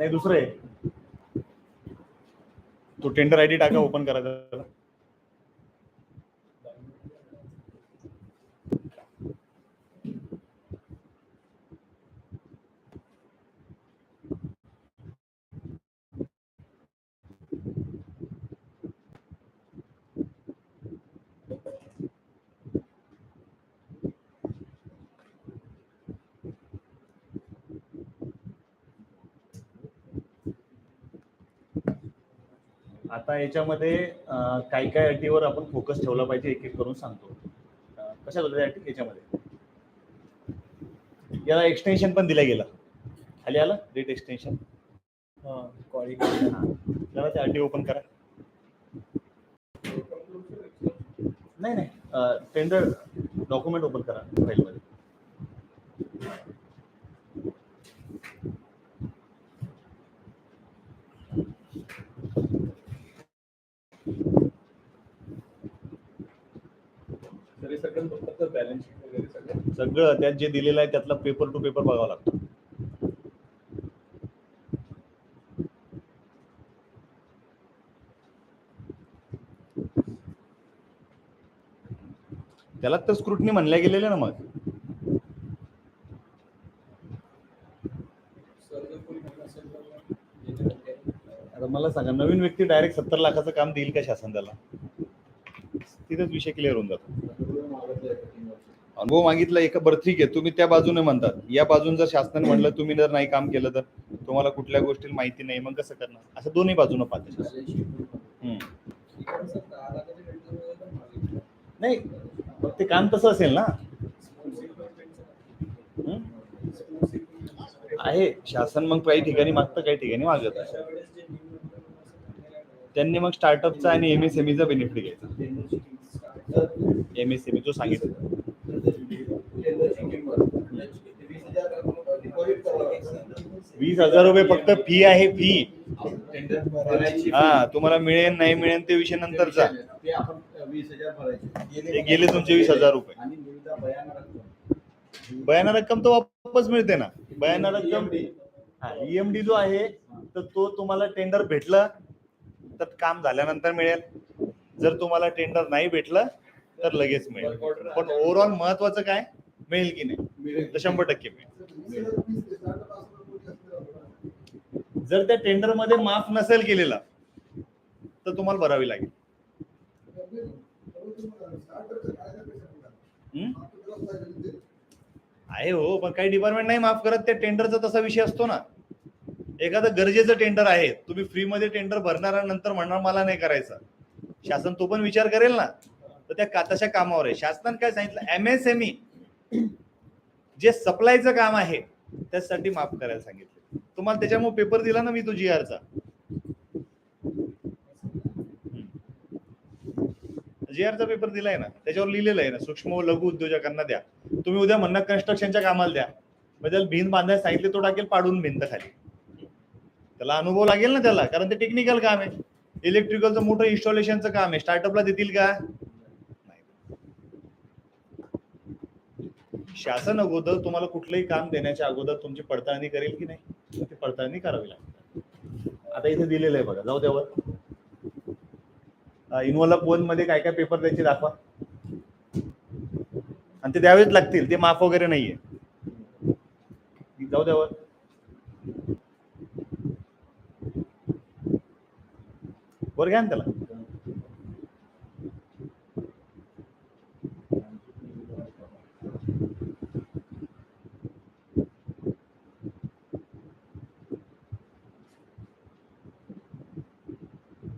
नाही दुसरं आहे. तो टेंडर आय डी टाका ओपन करायचा त्याला. आता याच्यामध्ये काय काय अटीवर आपण फोकस ठेवला पाहिजे एक एक करून सांगतो. कशा बद्दल अटी याच्यामध्ये? याला एक्सटेन्शन पण दिलं गेलं. खाली आलं? डेट एक्सटेन्शन जरा त्या अटी ओपन करा. नाही नाही. टेंडर डॉक्युमेंट ओपन करा फाईलमध्ये. सगळं बॅलन्स शीट वगैरे सगळं? सगळं त्यात जे दिलेलं आहे त्यातला पेपर टू पेपर बघावा लागतो. त्याला तर स्क्रुटनी म्हणल्या गेलेल्या ना मग. आता मला सांगा नवीन व्यक्ती डायरेक्ट सत्तर लाखाचं काम देईल का शासन त्याला? तिथेच विषय क्लिअर होऊन जातो. अनुभव मागितला एका बरं ठीक आहे. तुम्ही त्या बाजूने म्हणतात. या बाजून जर शासनाने म्हणलं तुम्ही जर नाही काम केलं तर तुम्हाला कुठल्या गोष्टी माहिती नाही मग कसं करणार? असं दोन्ही बाजूने पाहते नाही मग ते काम तसं असेल ना? आहे. शासन मग काही ठिकाणी मागतं काही ठिकाणी मागत आहे. असं त्यांनी मग स्टार्टअपचा आणि एम एस एम बेनिफिट घ्यायचा. एम एस सी बी जो सांगितलं. वीस हजार रुपये फक्त फी आहे फी हा तुम्हाला मिळेल नाही मिळेल ते विषय नंतरचा गेले तुमचे वीस हजार रुपये. बयान रक्कम बयाना रक्कम तो वापस मिळते ना. बयाना रक्कम ईएमडी जो आहे तर तो तुम्हाला टेंडर भेटलं तर काम झाल्यानंतर मिळेल. जर तुम्हाला टेंडर नाही भेटलं तर लगेच मिळेल पण ओव्हरऑल महत्वाचं काय? मिळेल की नाही? तर शंभर टक्के मिळेल. जर त्या टेंडरमध्ये माफ नसेल केलेला तर तुम्हाला भरावी लागेल. हम्म? आहे हो पण काही डिपार्टमेंट नाही माफ करत. त्या टेंडरचा तसा विषय असतो ना. एखादं गरजेचं टेंडर आहे. तुम्ही फ्री मध्ये टेंडर भरणार नंतर म्हणणार मला नाही करायचं. शासन तो पण विचार करेल ना. तर त्या तशा कामावर आहे. शासनाने काय सांगितलं? एमएसएमई E, जे सप्लायचं काम आहे त्यासाठी माफ करायला सांगितलं. तुम्हाला त्याच्यामुळे पेपर दिला ना मी तो जी आरचा जी आरचा पेपर दिलाय ना. त्याच्यावर लिहिलेलं आहे ना. सूक्ष्म व लघु उद्योजकांना द्या. तुम्ही उद्या म्हणणं कन्स्ट्रक्शनच्या कामाला द्या. बद्दल भिंत बांधायला सांगितले तो टाकेल पाडून भिंत खाली. त्याला अनुभव लागेल ना त्याला कारण ते टेक्निकल काम आहे. इलेक्ट्रिकलचं मोठं इन्स्टॉलेशनचं काम आहे. स्टार्टअपला देतील का? शासन अगोदर तुम्हाला कुठलंही काम देण्याच्या अगोदर तुमची पडताळणी करेल की नाही? ती पडताळणी करावी लागते. आता इथे दिलेलं आहे बघा. जाऊ द्यावर इन्व्हॉल्व वनमध्ये काय काय पेपर द्यायचे दाखवा. आणि ते द्यावेच लागतील. ते माफ वगैरे नाहीये. जाऊ द्यावर वर घ्या ना त्याला?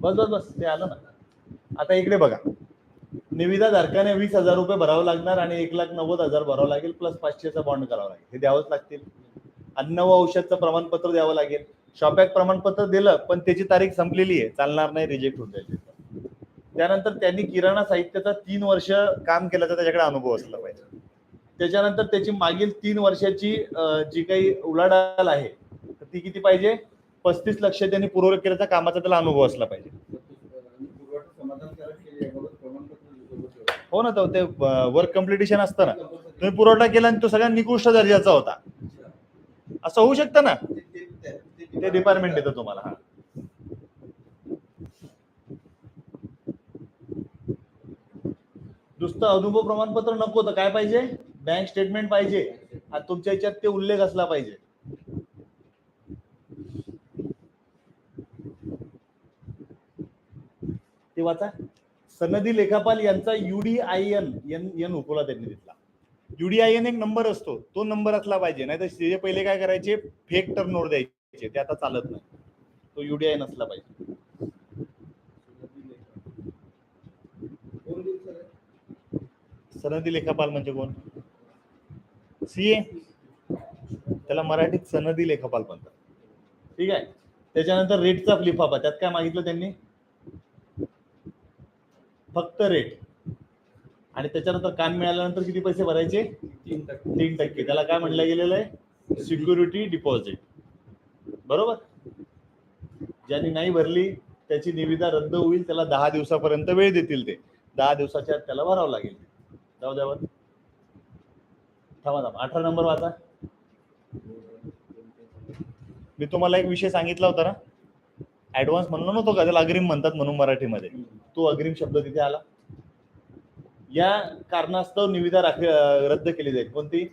बस बस बस ते आलं ना. आता इकडे बघा. निविदा धारकाने वीस हजार रुपये भरावं लागणार आणि एक लाख नव्वद हजार भरावं लागेल प्लस पाचशेचा बॉन्ड करावा लागेल. हे द्यावंच लागतील. अन्न व औषधचं प्रमाणपत्र द्यावं लागेल. शॉपॅक प्रमाणपत्र दिलं पण त्याची तारीख संपलेली आहे. चालणार नाही रिजेक्ट होत आहे त्यानंतर त्यांनी किराणा साहित्याचा तीन वर्ष काम केल्याचा त्याच्याकडे अनुभव असला पाहिजे. त्याच्यानंतर त्याची मागील तीन वर्षाची जी काही उलाढाल आहे तर ती किती पाहिजे? पस्तीस लक्ष त्यांनी पुरवठा केल्याचा कामाचा त्याला अनुभव असला पाहिजे. हो ना तो ते वर्क कम्प्लिटेशन असतं ना. तुम्ही पुरवठा केला आणि तो सगळ्यात निकृष्ट दर्जाचा होता. असं होऊ शकतं ना? ते- डिपार्टमेंट देतं तुम्हाला हा. नुसतं अनुभव प्रमाणपत्र नको तर काय पाहिजे? बँक स्टेटमेंट पाहिजे. आणि तुमच्या याच्यात ते उल्लेख असला पाहिजे. ते वाचा. सनदी लेखापाल यांचा युडीआयएन एन एन उपला त्यांनी दिला. युडीआयएन एक नंबर असतो. तो नंबर असला पाहिजे. नाही तर पहिले काय करायचे? फेक टर्न ओव्हर द्यायचे. ते आता चालत नाही. तो युडीआयएन असला पाहिजे. सनदी लेखापाल म्हणजे कोण? सीए त्याला मराठीत सनदी लेखापाल म्हणतात. ठीक आहे? त्याच्यानंतर रेटचा लिफाफा त्यात काय मागितलं त्यांनी? फक्त रेट आणि त्याच्यानंतर काम मिळाल्यानंतर किती पैसे भरायचे? तीन टक्के. तीन टक्के. त्याला काय म्हणलं गेलेलं आहे? सिक्युरिटी डिपॉझिट बरोबर? ज्यांनी नाही भरली त्याची निविदा रद्द होईल त्याला दहा दिवसापर्यंत वेळ देतील ते. दहा दिवसाच्या त्याला भरावं लागेल. जाऊ द्यावर थांबा थांबा. अठरा नंबर वाचा. मी तुम्हाला एक विषय सांगितला होता ना? ऍडव्हान्स म्हणलो नव्हतो का? त्याला अग्रिम म्हणतात म्हणून मराठीमध्ये. तो अग्रिम शब्द तिथे आला. या कारणास्तव निविदा राख रद्द केली जाईल. कोणती?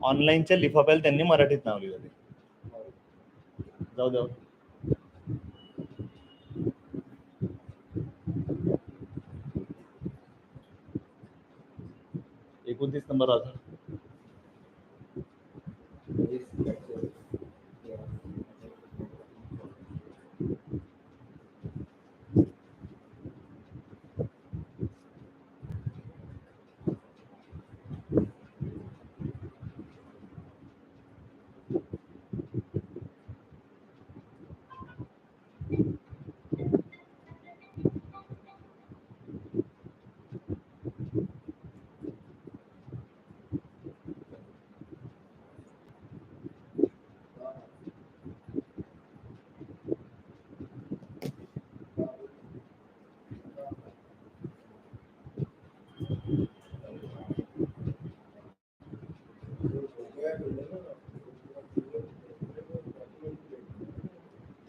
ऑनलाईनच्या लिफाफ्याला त्यांनी मराठीत नाव लिहिलं जाऊ जाऊ एकोणतीस नंबर वाचा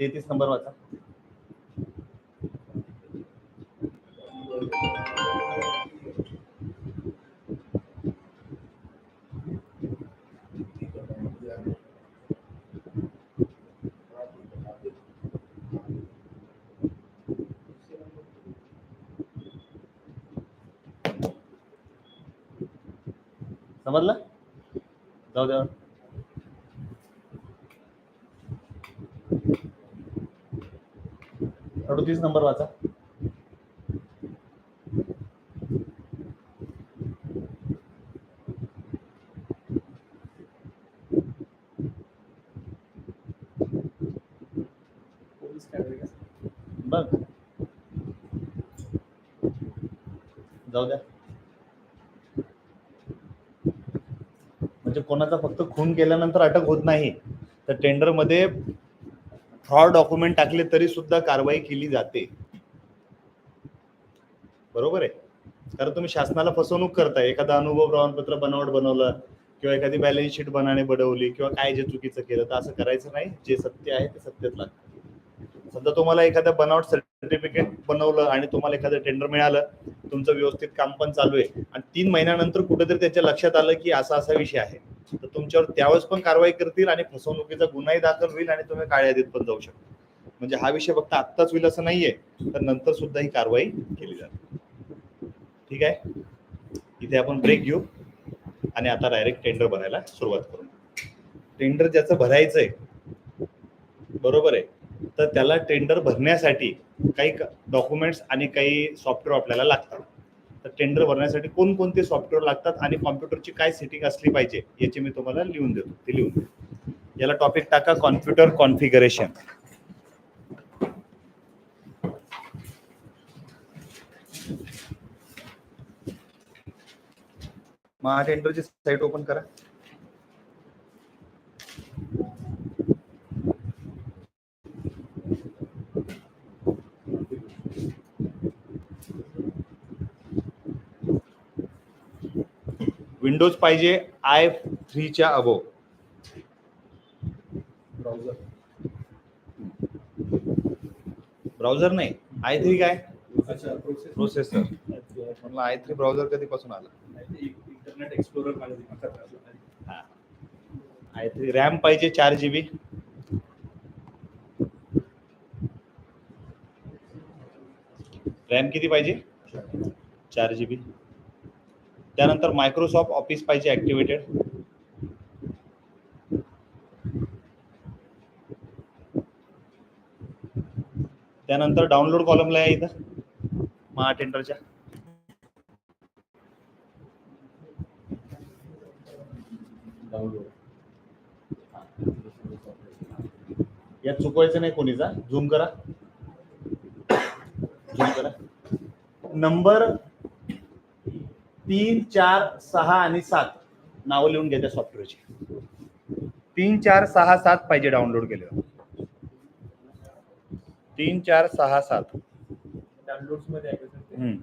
तेहतीस नंबर वाचा. समजलं? जाऊ द्या अडतीस नंबर वाचा. बघ. जाऊ द्या. म्हणजे कोणाचा फक्त खून केल्यानंतर अटक होत नाही तर टेंडरमध्ये फ्रॉड डॉक्युमेंट टाकले तरी सुद्धा कारवाई केली जाते. बरोबर आहे? कारण तुम्ही शासनाला फसवणूक करताय. एखादा अनुभव प्रमाणपत्र बनावट बनवलं किंवा एखादी बॅलन्स शीट बनाने बनवली किंवा काय जे चुकीचं केलं तर असं करायचं नाही. जे सत्य आहे ते सत्यच लागतं. समजा तुम्हाला एखादं बनावट सर्टिफिकेट बनवलं आणि तुम्हाला एखादं टेंडर मिळालं तुमचं व्यवस्थित काम पण चालू आहे आणि तीन महिन्यानंतर कुठेतरी त्याच्या लक्षात आलं की असा असा विषय आहे. तर तुमच्यावर त्यावेळेस पण कारवाई करतील आणि फसवणुकीचा गुन्हाही दाखल होईल आणि तुम्ही काळ्या यादीत पण जाऊ शकता. म्हणजे हा विषय फक्त आत्ताच होईल असं नाहीये तर नंतर सुद्धा ही कारवाई केली जाते ठीक आहे? इथे आपण ब्रेक घेऊ आणि आता डायरेक्ट टेंडर भरायला सुरुवात करू. टेंडर ज्याचं आहे बरोबर आहे? तर त्याला टेंडर भरण्यासाठी काही डॉक्युमेंट्स आणि काही सॉफ्टवेअर आपल्याला लागतात. तर टेंडर भरण्यासाठी कोणकोणते सॉफ्टवेअर लागतात आणि कॉम्प्युटरची काय सेटिंग असली पाहिजे याची मी तुम्हाला लिहून देतो. ते लिहून देतो. याला टॉपिक टाका कॉम्प्युटर कॉन्फिगरेशन महा टेंडरची साईट ओपन करा. विंडोज पाहिजे आय थ्रीच्या अबो. ब्राउझर. ब्राउझर नाही आय थ्री काय? प्रोसेसर. म्हणलं आय थ्री ब्राउझर कधीपासून आला? Internet explorer. हा. आय थ्री रॅम पाहिजे चार जी बी रॅम किती पाहिजे? चार जी बी त्यानंतर मायक्रोसॉफ्ट ऑफिस पाहिजे ऍक्टिव्हेटेड त्यानंतर डाउनलोड कॉलमला आहे इथं. महा टेंडरच्या यात चुकवायचं नाही कोणीचा. झूम करा. झूम करा. नंबर तीन चार सहा आणि सात. नावं लिहून घ्या त्या सॉफ्टवेअरची तीन चार सहा सात पाहिजे डाउनलोड केलेलं तीन चार सहा सात. मध्ये? हम्म.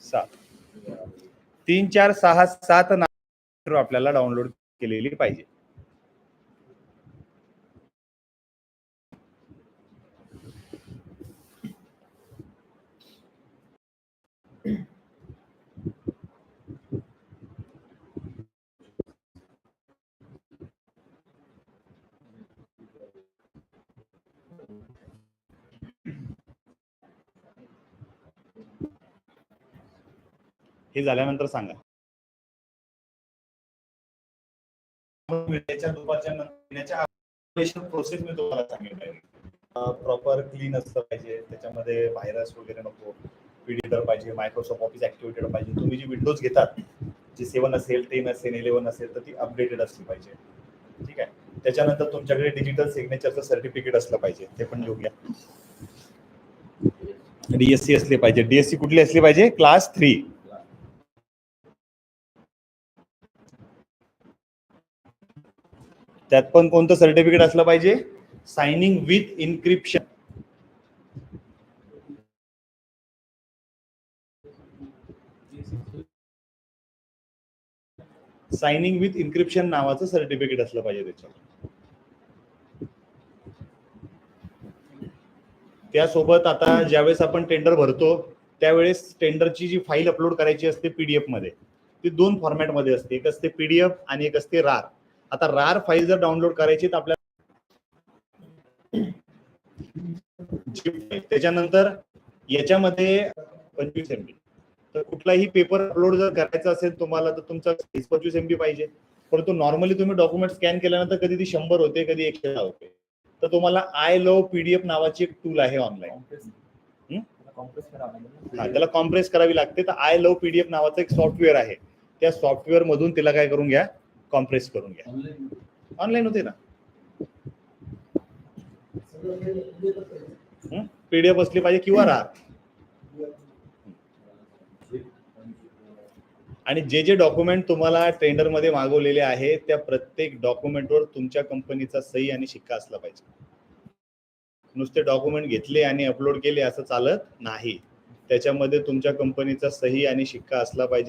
सात. तीन चार सहा सात नाव आपल्याला डाउनलोड केलेली पाहिजे. हे झाल्यानंतर सांगा. प्रोसेस मी तुम्हाला सांगितलं प्रॉपर क्लीन असलं पाहिजे. त्याच्यामध्ये व्हायरस वगैरे नको. पीडीटर पाहिजे मायक्रोसॉफ्ट ऑफिस ऍक्टिव्हेटेड पाहिजे. तुम्ही जी विंडोज घेतात जी सेवन असेल टेन असेल इलेव्हन असेल तर ती अपडेटेड असली पाहिजे. ठीक आहे? त्याच्यानंतर तुमच्याकडे डिजिटल सिग्नेचरचं सर्टिफिकेट असलं पाहिजे. ते पण घेऊन घ्या डीएससी असली पाहिजे. डीएससी कुठली असली पाहिजे? क्लास थ्री त्यात पण कोणतं सर्टिफिकेट असलं पाहिजे? Signing with encryption signing with encryption नावाचं सर्टिफिकेट असलं पाहिजे त्याच्यावर. त्यासोबत आता ज्यावेळेस आपण टेंडर भरतो त्यावेळेस टेंडरची जी फाईल अपलोड करायची असते पीडीएफमध्ये ती दोन फॉर्मॅटमध्ये असते. एक असते पीडीएफ आणि एक असते रार आता रार फाईल जर डाउनलोड करायची तर आपल्याला त्याच्यानंतर याच्यामध्ये पंचवीस एमबी तर कुठलाही पेपर अपलोड जर करायचा असेल तुम्हाला तर तुमचा पंचवीस एमबी पाहिजे. परंतु नॉर्मली तुम्ही डॉक्युमेंट स्कॅन केल्यानंतर कधी ती शंभर होते कधी एकशे दहा होते. तर तुम्हाला आय लव पीडीएफ नावाची एक टूल आहे ऑनलाईन? त्याला? हा, कॉम्प्रेस करावी लागते. तर आय लव पीडीएफ नावाचं एक सॉफ्टवेअर आहे. त्या सॉफ्टवेअर मधून तिला काय करून घ्या कॉम्प्रेस करून घ्या. ऑनलाईन होते ना. पीडीएफ असली पाहिजे किंवा राहा आणि जे जे डॉक्युमेंट तुम्हाला टेंडरमध्ये मागवलेले आहे त्या प्रत्येक डॉक्युमेंटवर तुमच्या कंपनीचा सही आणि शिक्का असला पाहिजे. नुसते डॉक्युमेंट घेतले आणि अपलोड केले असं चालत नाही. त्याच्यामध्ये तुमच्या कंपनीचा सही आणि शिक्का असला पाहिजे.